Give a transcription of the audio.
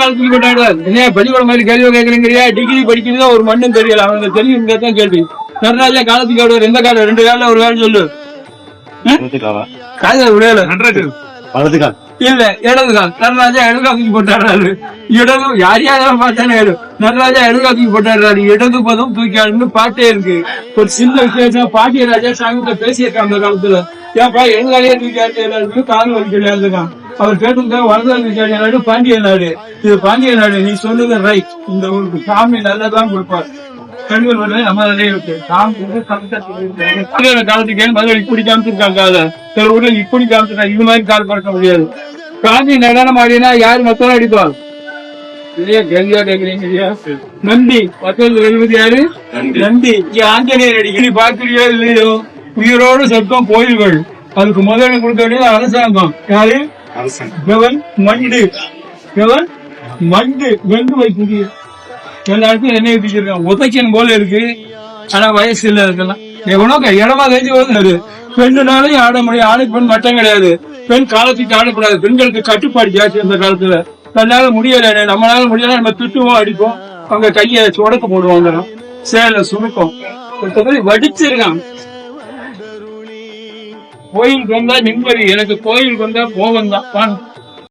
காலத்துக்கு கொண்டாடுவார். என்ன பள்ளிக்கூடம் மாதிரி கேள்வி கேட்கறீங்கறியா? டிகிரி படிக்கிறதா ஒரு மண்ணும் தெரியல. அவங்க தெரியும் தான் கேள்வி. நடராஜா காலத்துக்கு ஆடுவார் எந்த காலம் ரெண்டு காலம் ஒரு காலம் சொல்லு. கால விடையில வலது கால் இல்ல இடது கால் நடராஜா இடது போட்டாடுறாரு. இடது யார் யாரும் பார்த்தானே நடராஜா இடது காலத்துக்கு போட்டாடுறாரு. இடது பதம் தூக்கி ஆடுன்னு பாட்டே இருக்கு. ஒரு சின்ன விசேஷம் பாட்டிய ராஜா சாமிகிட்ட பேசியிருக்காங்க அந்த காலத்துல. ஏன்பா எங்க காலையே தூக்கி ஆடுறாரு கால் வலிக்க இருக்கான் அவர் கேட்டிருந்தா வரதா தூக்கி நாடு பாண்டிய நாடு? இது பாண்டிய நாடு நீ சொன்னது ரைட் இந்த ஊருக்கு சாமி நல்லதான் கொடுப்பார். கண்கள் நம்ம இருக்கு. காலத்துக்கு ஏன் மதுரை இப்படி காமிச்சிருக்காங்க அதை சில ஊர்ல இப்படி காமிச்சிருக்காங்க இது மாதிரி கால் பார்க்க முடியாது. காந்தி நடனம் ஆடினா யார் மொத்தம் அடிப்பார்? இல்லையா கேள்வியா கேக்குறீங்க நந்தி பக்கத்துல எழுபது யாரு? நந்தி. ஆஞ்சநேயர் அடி நீ பாக்குறியோ இல்லையோ? உயிரோடு சொர்க்கம் கோயில்கள். அதுக்கு முதல்ல கொடுக்க வேண்டியது அரசாங்கம். யாரு? கவன் மண்டு. கவன் மண்டு. வெண்டு வைக்கூடிய எல்லாருக்கும் என்ன வச்சிருக்கான் உதைக்கன் போல இருக்கு. ஆனா வயசு இல்ல இருக்கலாம் எவனோ க- இடமா தெரிஞ்சு வருது ரெண்டு நாளையும் ஆட முடியும். ஆணுக்கு பெண் மட்டம் கிடையாது. பெண் காலத்துக்கு ஆடக்கூடாது. பெண்களுக்கு கட்டுப்பாடு ஜாஸ்தி அந்த காலத்துல. தன்னால முடியல. நம்மளால முடியல நம்ம திட்டுவோம் அடிப்போம். அவங்க கையை சுடக்க போடுவாங்க. சேல சுருக்கம். வடிச்சிருக்கான். கோயிலுக்கு வந்தா நிம்மதி. எனக்கு கோயிலுக்கு வந்தா கோபம் தான்